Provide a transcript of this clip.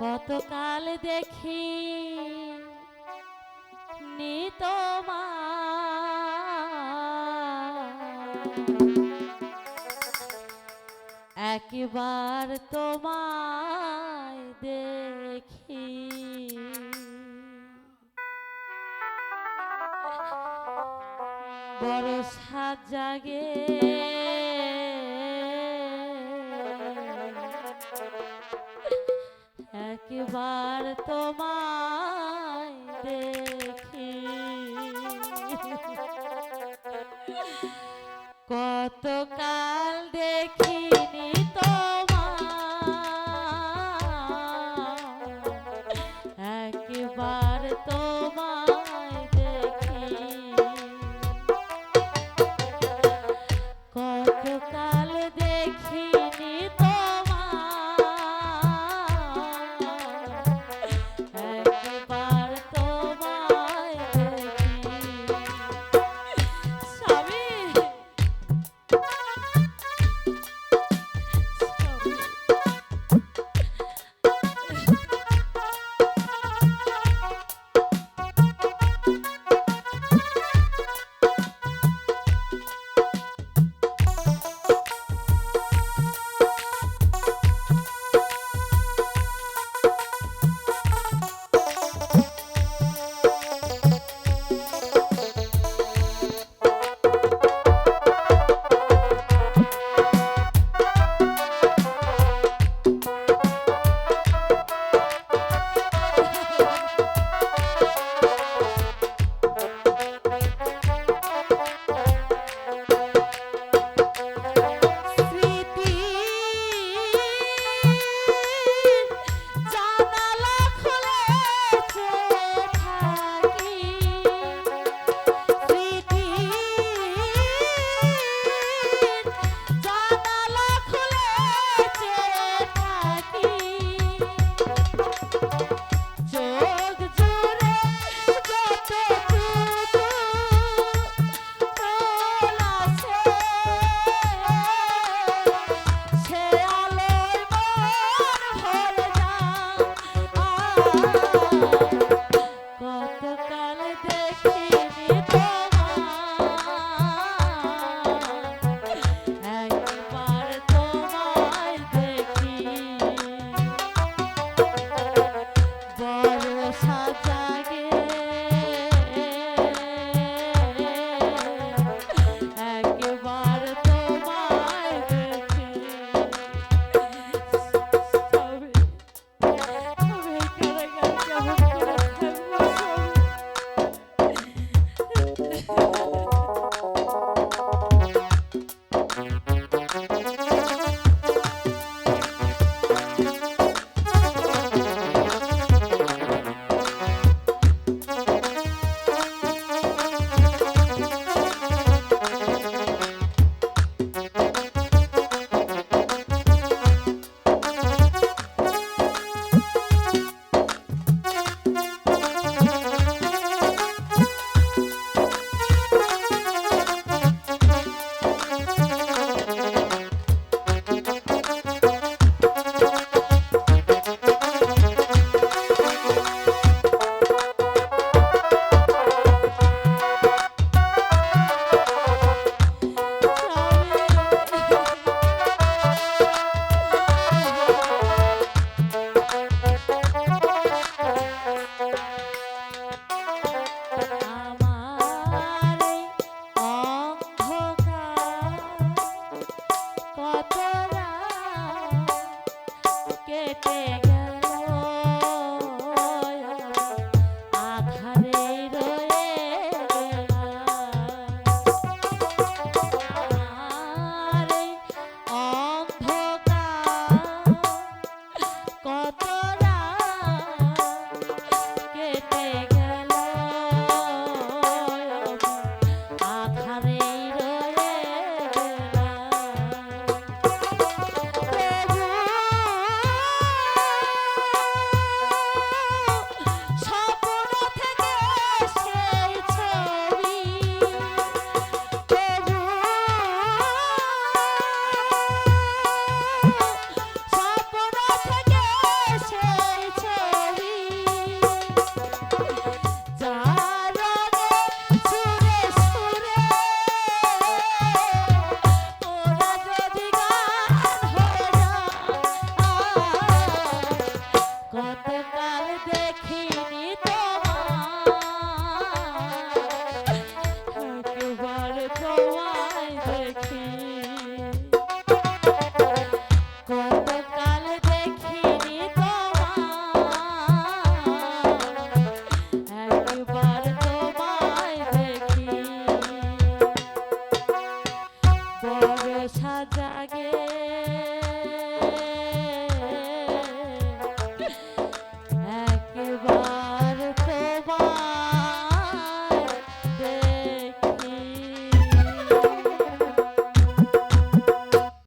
কতকাল দেখি নি তোমা একবার তোমায় দেখি। বড় সাত জাগে একবার তোমায় দেখি। কতকাল দেখিনি তোমায়। একবার দেখি। কতকাল দেখি Bye.